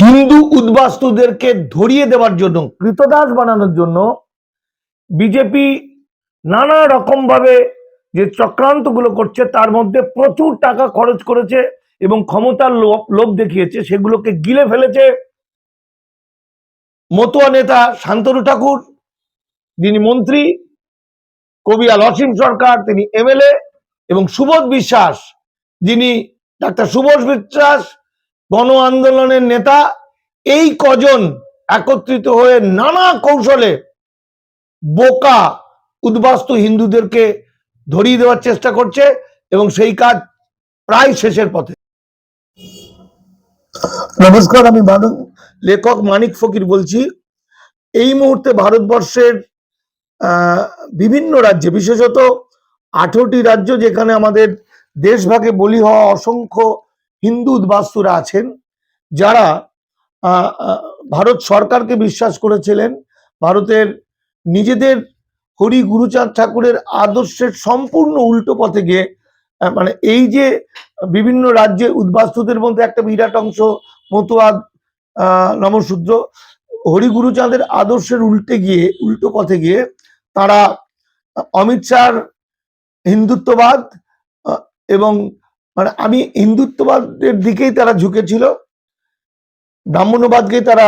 হিন্দু উদ্বাস্তুদেরকে ধরিয়ে দেওয়ার জন্য, কৃতদাস বানানোর জন্য বিজেপি নানা রকম ভাবে যে চক্রান্তগুলো করছে, তার মধ্যে প্রচুর টাকা খরচ করেছে এবং ক্ষমতার লোভ দেখিয়েছে, সেগুলোকে গিলে ফেলেছে মতুয়া নেতা শান্তনু ঠাকুর, যিনি মন্ত্রী কবিয়াল অসীম সরকার, তিনি এমএলএ এবং সুবোধ বিশ্বাস, যিনি ডাক্তার সুবোধ বিশ্বাস গণ আন্দোলনের নেতা এই কজন একত্রিত হয়ে নানা কৌশলে বোকা উদ্বাস্তু হিন্দুদেরকে ধরিয়ে দেওয়ার চেষ্টা করছে এবং সেই কাজ প্রায় শেষের পথে। নমস্কার আমি মানব লেখক মানিক ফকির বলছি এই মুহূর্তে ভারতবর্ষের আহ, বিভিন্ন রাজ্যে বিশেষত আঠেরোটি রাজ্য যেখানে আমাদের দেশভাগে বলি হওয়া অসংখ্য হিন্দু উদ্বাস্তুরা আছেন, যারা ভারত সরকারকে বিশ্বাস করেছিলেন, ভারতের নিজেদের হরি গুরুচাঁদ ঠাকুরের আদর্শের সম্পূর্ণ উল্টো পথে গিয়ে মানে এই যে বিভিন্ন রাজ্যে উদ্বাস্তুদের মধ্যে একটা বিরাট অংশ মতুয়াদ নমশূদ্র হরিগুরুচাঁদের আদর্শের উল্টে গিয়ে, উল্টো পথে গিয়ে তারা অমিত শাহর হিন্দুত্ববাদ এবং মানে আমি হিন্দুত্ববাদের দিকেই তারা ঝুঁকেছিল ব্রাহ্মণ্যবাদকে তারা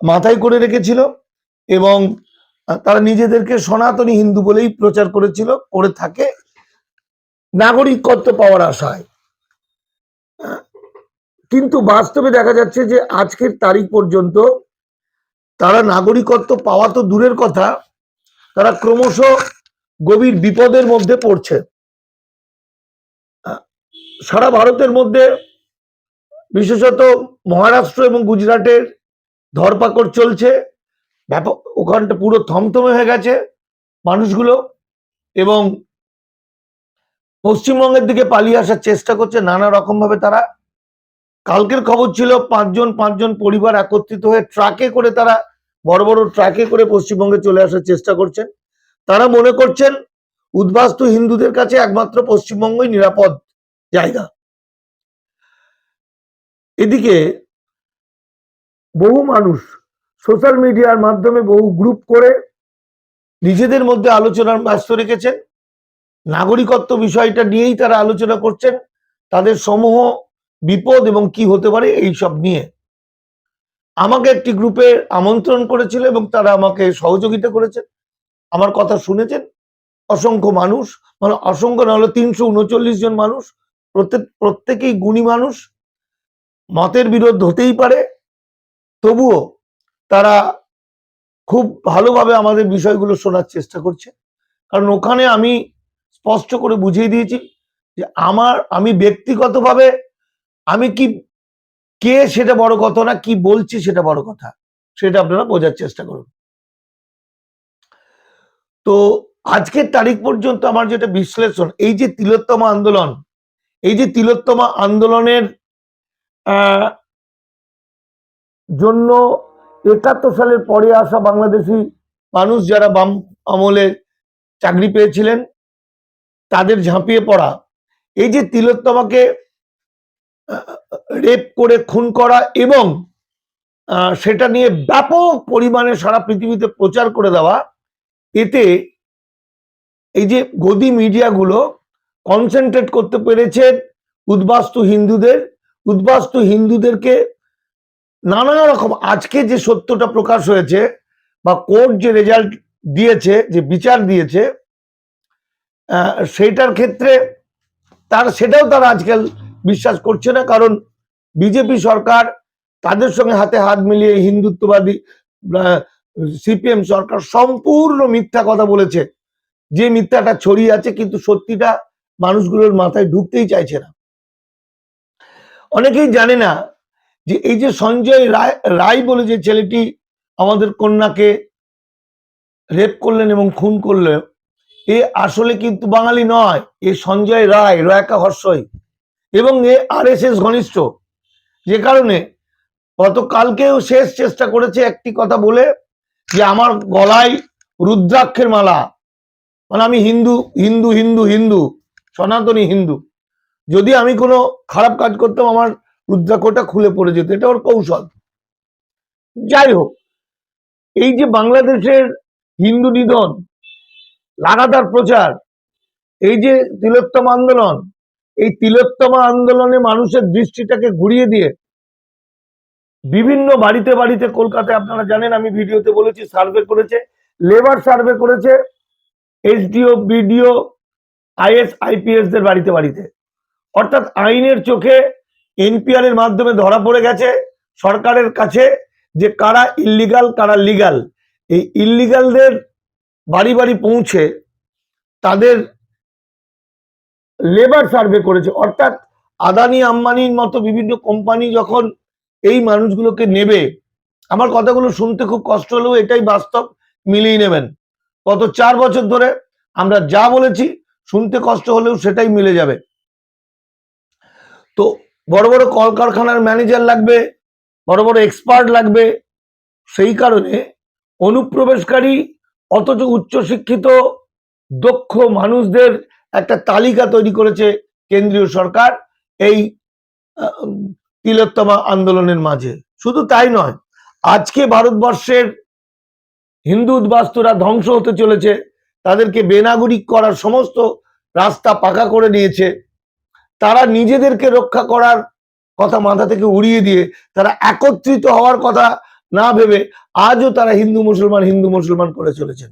মাথায় করে রেখেছিল এবং তারা নিজেদেরকে সনাতনী হিন্দু বলেই প্রচার করেছিল, করে থাকে নাগরিকত্ব পাওয়ার আশায়। কিন্তু বাস্তবে দেখা যাচ্ছে যে আজকের তারিখ পর্যন্ত তারা নাগরিকত্ব পাওয়া তো দূরের কথা, তারা ক্রমশ গভীর বিপদের মধ্যে পড়ছে। সারা ভারতের মধ্যে বিশেষত মহারাষ্ট্র এবং গুজরাটের ধরপাকড় চলছে। ব্যাপক ওখানটা পুরো থমথমে হয়ে গেছে মানুষগুলো এবং পশ্চিমবঙ্গের দিকে পালিয়ে আসার চেষ্টা করছে নানা রকম ভাবে তারা। কালকের খবর ছিল পাঁচজন পাঁচজন পরিবার একত্রিত হয়ে ট্রাকে করে তারা বড় বড় ট্রাকে করে পশ্চিমবঙ্গে চলে আসার চেষ্টা করছেন। তারা মনে করছেন, উদ্বাস্তু হিন্দুদের কাছে একমাত্র পশ্চিমবঙ্গই নিরাপদ। জায়গা। এদিকে বহু মানুষ সোশ্যাল মিডিয়ার মাধ্যমে বহু গ্রুপ করে নিজেদের মধ্যে আলোচনার ব্যস্ত রেখেছেন। নাগরিকত্ব বিষয়টা নিয়েই তারা আলোচনা করছেন। তাদের সমূহ বিপদ এবং কি হতে পারে এই সব নিয়ে। আমাকে একটি গ্রুপে আমন্ত্রণ করেছিল এবং তারা আমাকে সহযোগিতা করেছেন। আমার কথা শুনেছেন। অসংখ্য মানুষ মানে অসংখ্য না হলো তিনশো উনচল্লিশ জন মানুষ প্রত্যেক, প্রত্যেকেই গুণী মানুষ। মতের বিরোধ হতেই পারে। তবুও তারা খুব ভালোভাবে আমাদের বিষয়গুলো শোনার চেষ্টা করছে। কারণ ওখানে আমি স্পষ্ট করে বুঝিয়ে দিয়েছি যে আমার, আমি ব্যক্তিগতভাবে আমি কি, কে সেটা বড় কথা না, কি বলছি সেটা বড় কথা। সেটা আপনারা বোঝার চেষ্টা করুন। তো আজকের তারিখ পর্যন্ত আমার যেটা বিশ্লেষণ, এই যে তিলোত্তমা আন্দোলন এই যে তিলোত্তমা আন্দোলনের জন্য একাত্তর সালের পরে আসা বাংলাদেশি মানুষ যারা বাম আমলে চাকরি পেয়েছিলেন, তাদের ঝাঁপিয়ে পড়া। এই যে তিলোত্তমাকে রেপ করে, খুন করা এবং সেটা নিয়ে ব্যাপক পরিমাণে সারা পৃথিবীতে প্রচার করে দেওয়া, এতে এই যে গদি মিডিয়াগুলো কনসেন্ট্রেট করতে পেরেছে উদ্বাস্তু হিন্দুদের, উদ্বাস্তু হিন্দুদেরকে নানা রকম, আজকে যে সত্যটা প্রকাশ হয়েছে বা কোর্ট যে রেজাল্ট দিয়েছে, যে বিচার দিয়েছে সেটার ক্ষেত্রে তার, সেটাও তারা আজকাল বিশ্বাস করছে না, কারণ বিজেপি সরকার তাদের সঙ্গে হাতে হাত মিলিয়ে হিন্দুত্ববাদী সিপিএম সরকার সম্পূর্ণ মিথ্যা কথা বলেছে। যে মিথ্যাটা ছড়িয়ে আছে, কিন্তু সত্যিটা মানুষগুলোর মাথায় ঢুকতেই চাইছে না। অনেকেই জানে না যে এই যে সঞ্জয় রায় রায় বলে যে ছেলেটি আমাদের কন্যাকে রেপ করলেন এবং খুন করলেন এ আসলে কিন্তু বাঙালি নয়, এ সঞ্জয় রায়, রয়াকা হর্ষই এবং এ আর এস এস ঘনিষ্ঠ। যে কারণে গতকালকেও শেষ চেষ্টা করেছে একটি কথা বলে যে আমার গলায় রুদ্রাক্ষের মালা। মানে আমি হিন্দু হিন্দু হিন্দু হিন্দু। সনাতনী হিন্দু। যদি আমি কোনো খারাপ কাজ করতাম, আমার রুদ্রাক্ষটা খুলে পড়ে যেত। এটা ওর কৌশল। যাই হোক, এই যে বাংলাদেশের হিন্দু নিধন, লাগাতার প্রচার, এই যে তিলোত্তম আন্দোলন, এই তিলোত্তমা আন্দোলনে মানুষের দৃষ্টিটাকে ঘুরিয়ে দিয়ে বিভিন্ন বাড়িতে বাড়িতে, কলকাতায় আপনারা জানেন, আমি ভিডিওতে বলেছি, সার্ভে করেছে, লেবার সার্ভে করেছে, এসডিও, বিডিও আইএস, আইপিএস দের বাড়িতে বাড়িতে। অর্থাৎ আইনের চোখে এনপিআর এর মাধ্যমে ধরা পড়ে গেছে সরকারের কাছে যে কারা ইল্লিগাল কারা লিগাল এই ইল্লিগালদের বাড়ি বাড়ি পৌঁছে তাদের লেবার সার্ভে করেছে। অর্থাৎ আদানি আম্বানির মতো বিভিন্ন কোম্পানি যখন এই মানুষগুলোকে নেবে, আমার কথাগুলো শুনতে খুব কষ্ট হলেও এটাই বাস্তব, মিলিয়ে নেবেন। গত চার বছর ধরে আমরা যা বলেছি শুনতে কষ্ট হলেও সেটাই মিলে যাবে। তো বড় বড় কলকারখানার ম্যানেজার লাগবে, বড় বড় এক্সপার্ট লাগবে, সেই কারণে অনুপ্রবেশকারী, অথচ উচ্চশিক্ষিত, দক্ষ মানুষদের একটা তালিকা তৈরি করেছে কেন্দ্রীয় সরকার এই তিলোত্তমা আন্দোলনের মাঝে। শুধু তাই নয়, আজকে ভারতবর্ষের হিন্দু উদ্বাস্তুরা ধ্বংস হতে চলেছে তাদেরকে বেনাগরিক করার সমস্ত রাস্তা পাকা করে নিয়েছে। তারা নিজেদেরকে রক্ষা করার কথা মাথা থেকে উড়িয়ে দিয়ে তারা একত্রিত হওয়ার কথা না ভেবে আজও তারা হিন্দু মুসলমান হিন্দু মুসলমান করে চলেছেন।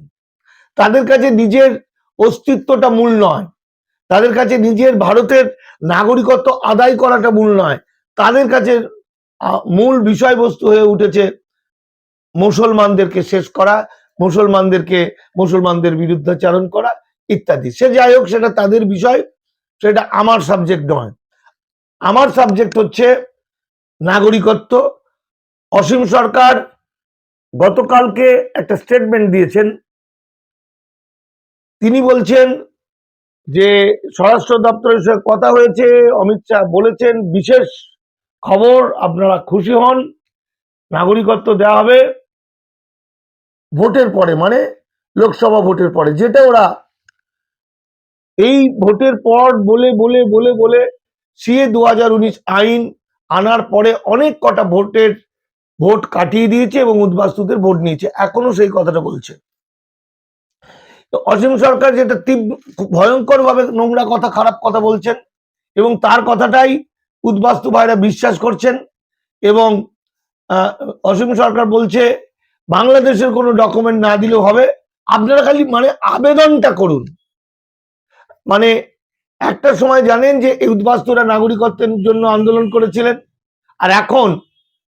তাদের কাছে নিজের অস্তিত্বটা মূল নয়। তাদের কাছে নিজের ভারতের নাগরিকত্ব আদায় করাটা মূল নয়। তাদের কাছে মূল বিষয়বস্তু হয়ে উঠেছে মুসলমানদেরকে শেষ করা মুসলমানদেরকে, মুসলমানদের বিরুদ্ধাচারণ করা ইত্যাদি। সে যাই হোক, সেটা তাদের বিষয়, সেটা আমার সাবজেক্ট নয়। আমার সাবজেক্ট হচ্ছে নাগরিকত্ব। অসীম সরকার গতকালকে একটা স্টেটমেন্ট দিয়েছেন। তিনি বলছেন যে স্বরাষ্ট্র দপ্তরের সঙ্গে কথা হয়েছে, অমিত শাহ বলেছেন, বিশেষ খবর, আপনারা খুশি হন, নাগরিকত্ব দেওয়া হবে। ভোটের পরে মানে লোকসভা ভোটের পরে, যেটা ওরা এই ভোটের পর বলে বলে বলে বলে সিএ দু হাজার উনিশ আইন আনার পরে অনেক কটা ভোটের ভোট কাটিয়ে দিয়েছে এবং উদ্বাস্তুদের ভোট নিয়েছে। এখনও সেই কথাটা বলছে। অসীম সরকার যেটা তীব্র ভয়ঙ্কর ভাবে নোংরা কথা, খারাপ কথা বলছেন এবং তার কথাটাই উদ্বাস্তু ভাইরা বিশ্বাস করছেন এবং অসীম সরকার বলছে বাংলাদেশের কোনো ডকুমেন্ট না দিলেও হবে। আপনারা খালি মানে আবেদনটা করুন। মানে একটা সময় জানেন যে এই উদ্বাস্তুরা নাগরিকত্বের জন্য আন্দোলন করেছিলেন, আর এখন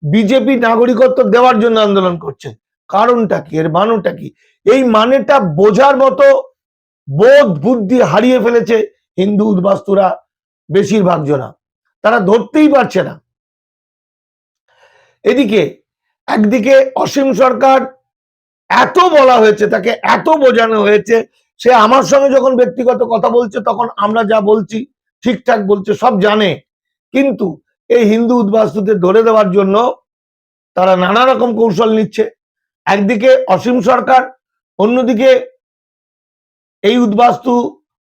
বিজেপি নাগরিকত্ব দেওয়ার জন্য আন্দোলন করছে। কারণটা কি? এর মানেটা কি? এই মানেটা বোঝার মতো বোধ, বুদ্ধি হারিয়ে ফেলেছে হিন্দু উদ্বাস্তুরা বেশিরভাগ জনা। তারা ধরতেই পারছে না। এদিকে একদিকে অসীম সরকার, এত বলা হয়েছে, তাকে এত বোঝানো হয়েছে, সে আমার সঙ্গে যখন ব্যক্তিগত কথা বলছে, তখন আমরা যা বলছি, ঠিকঠাক বলছে, সব জানে। কিন্তু এই হিন্দু উদ্বাস্তুদের ধরে দেওয়ার জন্য তারা নানা রকম কৌশল নিচ্ছে। একদিকে অসীম সরকার, অন্যদিকে এই উদ্বাস্তু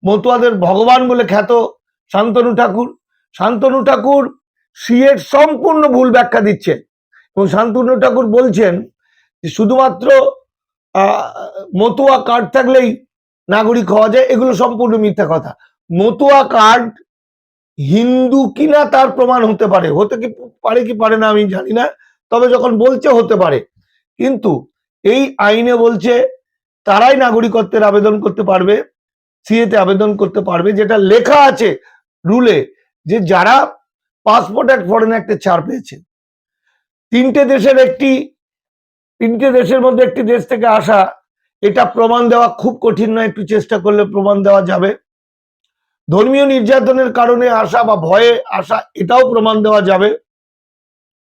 মতুয়াদের ভগবান বলে খ্যাত শান্তনু ঠাকুর। শান্তনু ঠাকুর সিএর সম্পূর্ণ ভুল ব্যাখ্যা দিচ্ছে এবং শান্তনু ঠাকুর বলছেন যে শুধুমাত্র মতুয়া কার্ড থাকলেই নাগরিক হওয়া যায়, এগুলো সম্পূর্ণ মিথ্যা কথা। মতুয়া কার্ড হিন্দু কিনা তার প্রমাণ হতে পারে। হতে কি পারে কি পারে না আমি জানি না, তবে যখন বলছে হতে পারে। কিন্তু এই আইনে বলছে তারাই নাগরিকত্বের আবেদন করতে পারবে, সিএতে আবেদন করতে পারবে, যেটা লেখা আছে রুলে যে যারা পাসপোর্ট অ্যাক্ট ফরেন অ্যাক্টে ছাড় পেয়েছে। তিনটে দেশের একটি, তিনটে দেশের মধ্যে একটি দেশ থেকে আসা, এটা প্রমাণ দেওয়া খুব কঠিন নয়, একটু চেষ্টা করলে প্রমাণ দেওয়া যাবে। ধর্মীয় নির্যাতনের কারণে আসা বা ভয়ে আসা, এটাও প্রমাণ দেওয়া যাবে।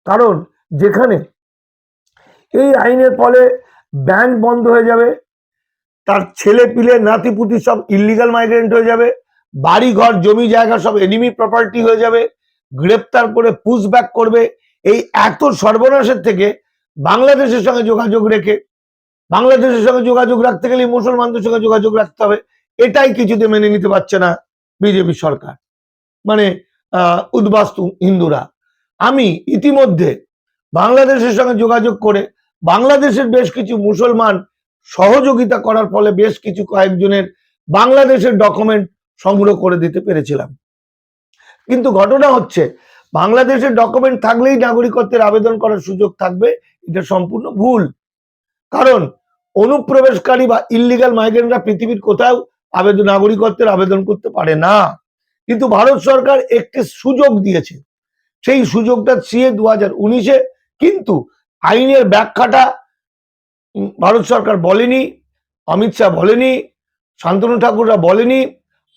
কারণ যেখানে এই আইনের ফলে ব্যাংক বন্ধ হয়ে যাবে, তার ছেলে পিলে, নাতি নাতিপুতি সব ইলিগাল মাইগ্রেন্ট হয়ে যাবে বাড়ি ঘর জমি জায়গা সব এনিমি প্রপার্টি হয়ে যাবে, গ্রেপ্তার করে পুশ ব্যাক করবে এই এত সর্বনাশের থেকে বাংলাদেশের সঙ্গে যোগাযোগ রেখে, বাংলাদেশের সঙ্গে যোগাযোগ রাখতে গেলে মুসলমানদের সঙ্গে যোগাযোগ রাখতে হবে, এটাই কিছুতে মেনে নিতে পারছে না বিজেপি সরকার। মানে উদ্বাস্তু হিন্দুরা। আমি ইতিমধ্যে বাংলাদেশের সঙ্গে যোগাযোগ করে, বাংলাদেশের বেশ কিছু মুসলমান সহযোগিতা করার ফলে বেশ কিছু কয়েকজনের বাংলাদেশের ডকুমেন্ট সংগ্রহ করে দিতে পেরেছিলাম। কিন্তু ঘটনা হচ্ছে বাংলাদেশের ডকুমেন্ট থাকলেই নাগরিকত্বের আবেদন করার সুযোগ থাকবে, এটা সম্পূর্ণ ভুল। কারণ অনুপ্রবেশকারী বা ইল্লিগাল মাইগ্রেন্টরা পৃথিবীর কোথাও আবেদন নাগরিকত্বের আবেদন করতে পারে না। কিন্তু ভারত সরকার একটি সুযোগ দিয়েছে। সেই সুযোগটা সিএ দু হাজার উনিশে, কিন্তু আইনের ব্যাখ্যাটা ভারত সরকার বলেনি, অমিত শাহ বলেনি, শান্তনু ঠাকুররা বলেনি।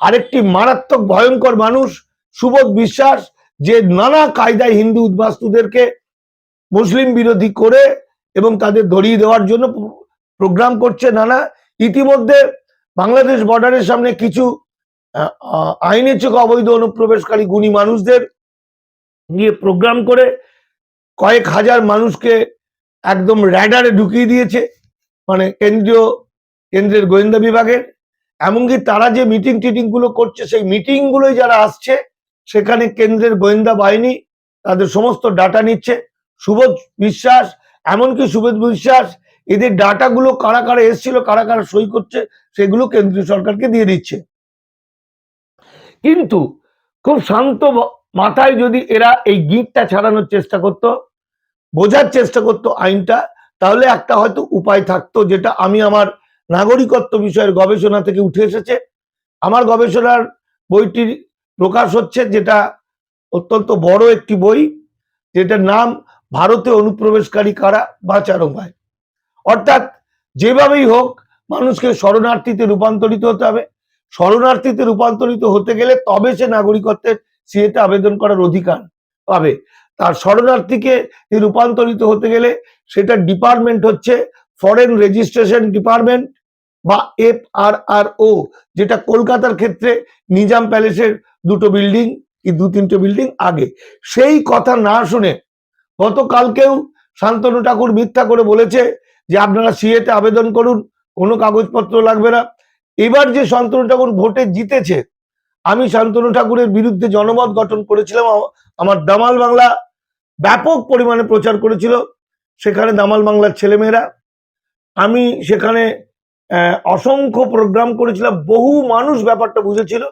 আরেকটি মারাত্মক, ভয়ঙ্কর মানুষ, সুবোধ বিশ্বাস যে নানা কায়দায় হিন্দু উদ্বাস্তুদেরকে মুসলিম বিরোধী করে এবং তাদের ধরিয়ে দেওয়ার জন্য প্রোগ্রাম করছে নানা। ইতিমধ্যে বাংলাদেশ বর্ডারের সামনে কিছু আইনের চোখে অবৈধ অনুপ্রবেশকারী গুণী মানুষদের নিয়ে প্রোগ্রাম করে কয়েক হাজার মানুষকে একদম র্যাডারে ঢুকিয়ে দিয়েছে মানে কেন্দ্রীয় কেন্দ্রের গোয়েন্দা বিভাগের। এমনকি তারা যে মিটিং টিটিংগুলো করছে, সেই মিটিংগুলোই যারা আসছে সেখানে কেন্দ্রের গোয়েন্দা বাহিনী তাদের সমস্ত ডাটা নিচ্ছে। সুবোধ বিশ্বাস, এমনকি সুবোধ বিশ্বাস, এদের ডাটাগুলো কারা কারা এসেছিল, কারা কারা সই করছে, সেগুলো কেন্দ্রীয় সরকারকে দিয়ে দিচ্ছে। কিন্তু খুব শান্ত মাথায় যদি এরা এই গিটটা ছাড়ানোর চেষ্টা করত, বোঝার চেষ্টা করত আইনটা, তাহলে একটা হয়তো উপায় থাকতো যেটা আমি আমার নাগরিকত্ব বিষয়ের গবেষণা থেকে উঠে এসেছে। আমার গবেষণার বইটির প্রকাশ হচ্ছে যেটা অত্যন্ত বড় একটি বই, যেটার নাম ভারতে অনুপ্রবেশকারী কারা? বাঁচার উপায় অর্থাৎ যেভাবেই হোক, মানুষকে শরণার্থীতে রূপান্তরিত হতে হবে। শরণার্থীতে রূপান্তরিত হতে গেলে তবে সে নাগরিকত্বের সিএতে আবেদন করার অধিকার পাবে। তার শরণার্থীকে রূপান্তরিত হতে গেলে সেটা ডিপার্টমেন্ট হচ্ছে ফরেন রেজিস্ট্রেশন ডিপার্টমেন্ট বা এফ আর আর ও যেটা কলকাতার ক্ষেত্রে নিজাম প্যালেসের দুটো বিল্ডিং কি দু তিনটে বিল্ডিং আগে। সেই কথা না শুনে গতকালকেও শান্তনু ঠাকুর মিথ্যা করে বলেছে যে আপনারা সিএতে আবেদন করুন, কোনো কাগজপত্র লাগবে না। এবার যে শান্তনু ঠাকুর ভোটে জিতেছে, আমি শান্তনু ঠাকুরের বিরুদ্ধে জনমত গঠন করেছিলাম আমার দামাল বাংলা ব্যাপক পরিমাণে প্রচার করেছিল, সেখানে দামাল বাংলার ছেলেমেয়েরা। আমি সেখানে অসংখ্য প্রোগ্রাম করেছিলাম, বহু মানুষ ব্যাপারটা বুঝেছিল।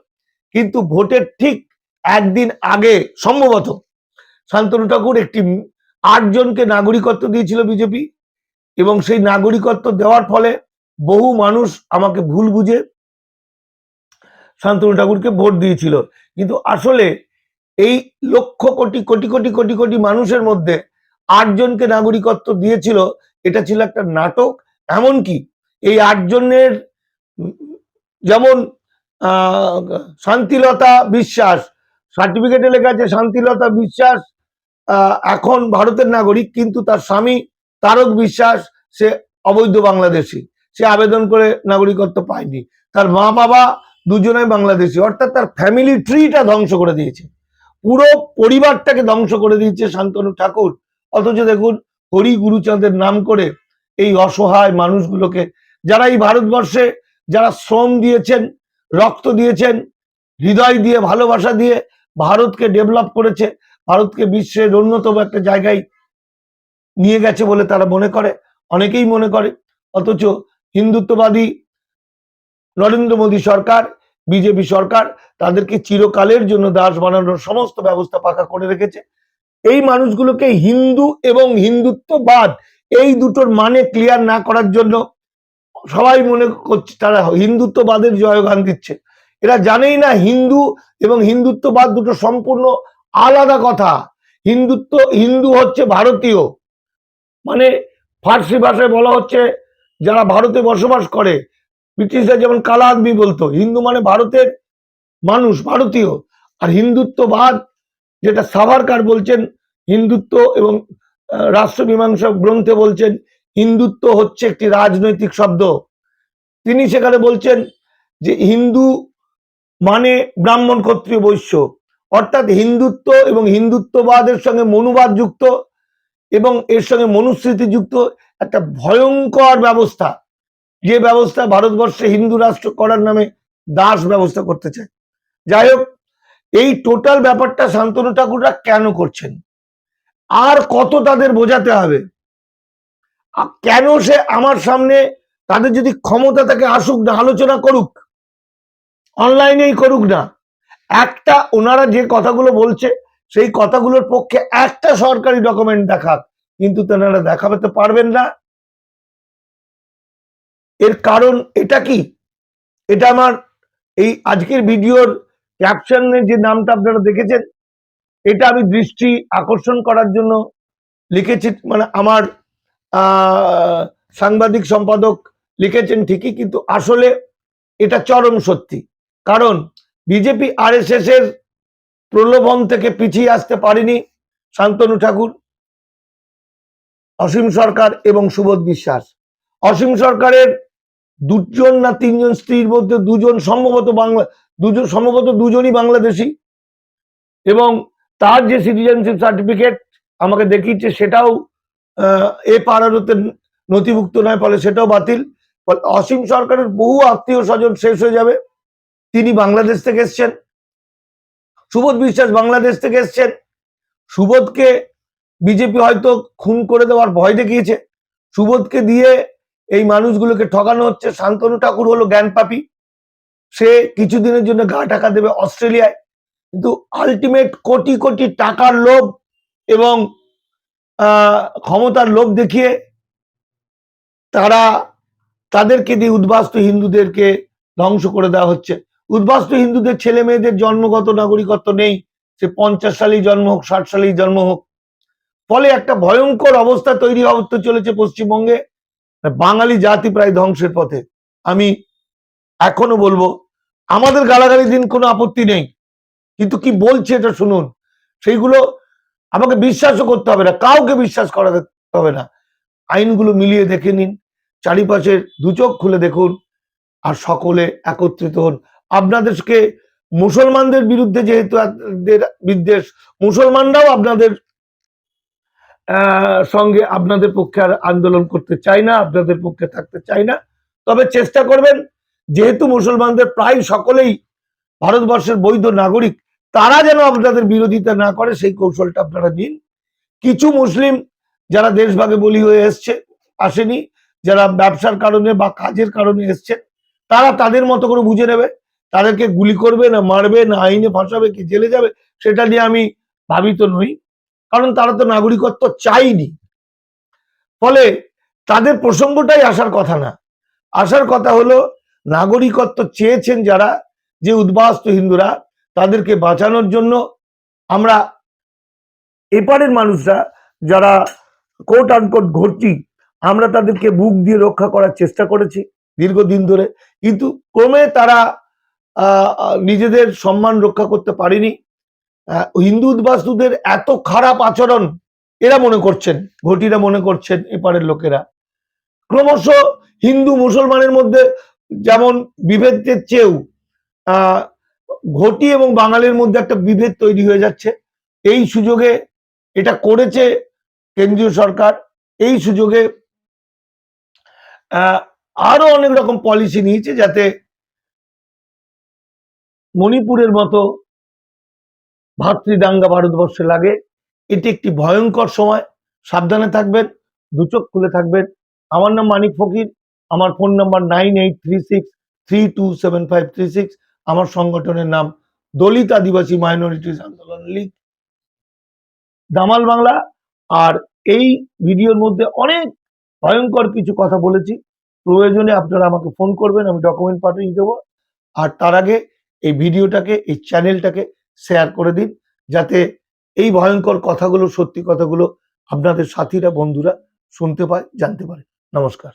কিন্তু ভোটের ঠিক একদিন আগে সম্ভবত শান্তনু ঠাকুর একটি আটজনকে নাগরিকত্ব দিয়েছিল বিজেপি এবং সেই নাগরিকত্ব দেওয়ার ফলে বহু মানুষ আমাকে ভুল বুঝে শান্তনু ঠাকুরকে ভোট দিয়েছিল। কিন্তু আসলে এই লক্ষ কোটি কোটি কোটি কোটি কোটি মানুষের মধ্যে আটজনকে নাগরিকত্ব দিয়েছিল, এটা ছিল একটা নাটক। এমনকি এই আটজনের যেমন শান্তিলতা বিশ্বাস। সার্টিফিকেটে লেখা আছে, শান্তিলতা বিশ্বাস এখন ভারতের নাগরিক, কিন্তু তার স্বামী তারক বিশ্বাস, সে অবৈধ বাংলাদেশি। সে আবেদন করে নাগরিকত্ব পায়নি। তার মা বাবা দুজনেই বাংলাদেশি, অর্থাৎ তার ফ্যামিলি ট্রিটা ধ্বংস করে দিয়েছে। পুরো পরিবারটাকে ধ্বংস করে দিয়েছে শান্তনু ঠাকুর। অথচ দেখুন, হরি গুরুচাঁদের নাম করে এই অসহায় মানুষগুলোকে, যারা এই ভারতবর্ষে যারা শ্রম দিয়েছেন রক্ত দিয়েছেন, হৃদয় দিয়ে, ভালোবাসা দিয়ে ভারতকে ডেভেলপ করেছে, ভারতকে বিশ্বের অন্যতম একটা জায়গায় নিয়ে গেছে বলে তারা মনে করে, অনেকেই মনে করে। অথচ হিন্দুত্ববাদী নরেন্দ্র মোদী সরকার, বিজেপি সরকার তাদেরকে চিরকালের জন্য দাস বানানোর সমস্ত ব্যবস্থা পাকা করে রেখেছে। এই মানুষগুলোকে হিন্দু এবং হিন্দুত্ববাদ, এই দুটোর মানে ক্লিয়ার না করার জন্য সবাই মনে করছে তারা হিন্দুত্ববাদের জয়গান দিচ্ছে। এরা জানেই না হিন্দু এবং হিন্দুত্ববাদ দুটো সম্পূর্ণ আলাদা কথা। হিন্দুত্ব হিন্দু হচ্ছে ভারতীয়। মানে ফার্সি ভাষায় বলা হচ্ছে যারা ভারতে বসবাস করে ব্রিটিশরা যেমন কালা আদমি বলতো হিন্দু মানে ভারতের মানুষ ভারতীয়। আর হিন্দুত্ববাদ যেটা সাভারকার বলছেন হিন্দুত্ব এবং আহ, রাষ্ট্রমীমাংসা গ্রন্থে বলছেন হিন্দুত্ব হচ্ছে একটি রাজনৈতিক শব্দ। তিনি সেখানে বলছেন যে হিন্দু মানে ব্রাহ্মণ ক্ষত্রিয় বৈশ্য। অর্থাৎ হিন্দুত্ব এবং হিন্দুত্ববাদের সঙ্গে মনুবাদ যুক্ত এবং এর সঙ্গে মনুস্মৃতি যুক্ত একটা ভয়ঙ্কর ব্যবস্থা। যে ব্যবস্থা ভারতবর্ষে হিন্দু রাষ্ট্র করার নামে দাস ব্যবস্থা করতে চায়। যাই হোক, এই টোটাল ব্যাপারটা শান্তনু ঠাকুররা কেন করছেন? আর কত তাদের বোঝাতে হবে? কেন সে আমার সামনে তাদের যদি ক্ষমতা থাকে আসুক না, আলোচনা করুক, অনলাইনেই করুক না, একটা ওনারা যে কথাগুলো বলছে, সেই কথাগুলোর পক্ষে একটা সরকারি ডকুমেন্ট দেখাক, কিন্তু তেনারা দেখাতে তো পারবেন না। এর কারণ এটা কি? এটা আমার এই আজকের ভিডিওর ক্যাপশনে যে নামটা আপনারা দেখেছেন, এটা আমি দৃষ্টি আকর্ষণ করার জন্য লিখেছি মানে আমার সাংবাদিক সম্পাদক লিখেছেন ঠিকই, কিন্তু আসলে এটা চরম সত্যি। কারণ বিজেপি আরএসএস এর প্রলোভন থেকে পিছিয়ে আসতে পারেনি শান্তনু ঠাকুর, অসীম সরকার এবং সুবোধ বিশ্বাস। অসীম সরকারের দুজন না তিনজন স্ত্রীর মধ্যে দুজন সম্ভবত বাংলা, দুজন সম্ভবত দুজনই বাংলাদেশি এবং তার যে সিটিজেনশিপ সার্টিফিকেট আমাকে দেখিয়েছে সেটাও এ পাড়ারতে নথিভুক্ত নয়, ফলে সেটাও বাতিল। অসীম সরকারের বহু আত্মীয় স্বজন শেষ হয়ে যাবে। তিনি বাংলাদেশ থেকে এসছেন। সুবোধ বিশ্বাস বাংলাদেশ থেকে এসছেন। সুবোধকে বিজেপি হয়তো খুন করে দেওয়ার ভয় দেখিয়েছে। সুবোধকে দিয়ে এই মানুষগুলোকে ঠকানো হচ্ছে। শান্তনু ঠাকুর হলো জ্ঞানপাপী সে কিছুদিনের জন্য গা টাকা দেবে অস্ট্রেলিয়ায়। কিন্তু আলটিমেট কোটি কোটি টাকার লোভ এবং ক্ষমতার লোভ দেখিয়ে তারা তাদেরকে দিয়ে উদ্বাস্তু হিন্দুদেরকে ধ্বংস করে দেওয়া হচ্ছে। উদ্বাস্তু হিন্দুদের ছেলে মেয়েদের জন্মগত নাগরিকত্ব নেই। সে পঞ্চাশ সালেই জন্ম হোক, ষাট সালেই জন্ম হোক। ফলে একটা ভয়ঙ্কর অবস্থা তৈরি হতে চলেছে পশ্চিমবঙ্গে। বাঙালি জাতি প্রায় ধ্বংসের পথে। আমি এখনও বলব, আমাদের গালাগালি দিন কোনো আপত্তি নেই। কিন্তু কি বলছে এটা শুনুন। সেইগুলো আমাকে বিশ্বাসও করতে হবে না, কাউকে বিশ্বাস করাতে হবে না। আইনগুলো মিলিয়ে দেখে নিন চারিপাশের দুচোখ খুলে দেখুন আর সকলে একত্রিত হন। আপনাদেরকে মুসলমানদের বিরুদ্ধে যেহেতু বিদ্বেষ, মুসলমানরাও আপনাদের সঙ্গে আপনাদের পক্ষে আর আন্দোলন করতে চাই না, আপনাদের পক্ষে থাকতে চায় না। তবে চেষ্টা করবেন, যেহেতু মুসলমানদের প্রায় সকলেই ভারতবর্ষের বৈধ নাগরিক তারা যেন আপনাদের বিরোধিতা না করে, সেই কৌশলটা আপনারা নিন। কিছু মুসলিম যারা দেশভাগে বলি হয়ে এসছে, আসেনি, যারা ব্যবসার কারণে বা কাজের কারণে এসছে, তারা তাদের মতো করে বুঝে নেবে। তাদেরকে গুলি করবে না মারবে, না আইনে ফাঁসাবে, কি জেলে যাবে, সেটা নিয়ে আমি ভাবিত নই। কারণ তারা তো নাগরিকত্ব চাইনি ফলে তাদের প্রসঙ্গটাই আসার কথা না। আসার কথা হলো, নাগরিকত্ব চেয়েছেন যারা, যে উদ্বাস্ত হিন্দুরা তাদেরকে বাঁচানোর জন্য আমরা এপারের মানুষরা যারা কোট আনকোট ঘটি আমরা তাদেরকে বুক দিয়ে রক্ষা করার চেষ্টা করেছি দীর্ঘদিন ধরে। কিন্তু ক্রমে তারা নিজেদের সম্মান রক্ষা করতে পারেনি। হিন্দু উদ্বাস্তুদের এত খারাপ আচরণ এরা মনে করছেন, ঘটিরা মনে করছেন এপারের লোকেরা। ক্রমশ হিন্দু মুসলমানের মধ্যে যেমন বিভেদের চেয়েও ঘটি এবং বাঙালির মধ্যে একটা বিভেদ তৈরি হয়ে যাচ্ছে। এই সুযোগে এটা করেছে কেন্দ্রীয় সরকার। এই সুযোগে আরও অনেক রকম পলিসি নিয়েছে যাতে মণিপুরের মতো ভাতৃদাঙ্গা ভারতবর্ষে লাগে। এটি একটি ভয়ঙ্কর সময়। সাবধানে থাকবেন, দু চোখ খুলে থাকবেন। আমার নাম মানিক ফকির, আমার phone number nine eight three six three two seven five three six. আমার সংগঠনের নাম দলিত আদিবাসী মাইনরিটিস আন্দোলন লীগ। দামাল বাংলা, আর এই ভিডিওর মধ্যে অনেক ভয়ঙ্কর কিছু কথা বলেছি। প্রয়োজনে আপনারা আমাকে ফোন করবেন, আমি ডকুমেন্ট পাঠিয়ে দেবো। আর তার আগে এই ভিডিওটাকে, এই চ্যানেলটাকে শেয়ার করে দিন, যাতে এই ভয়ঙ্কর কথাগুলো, সত্যি কথাগুলো আপনাদের সাথীরা, বন্ধুরা শুনতে পায়, জানতে পারে। নমস্কার।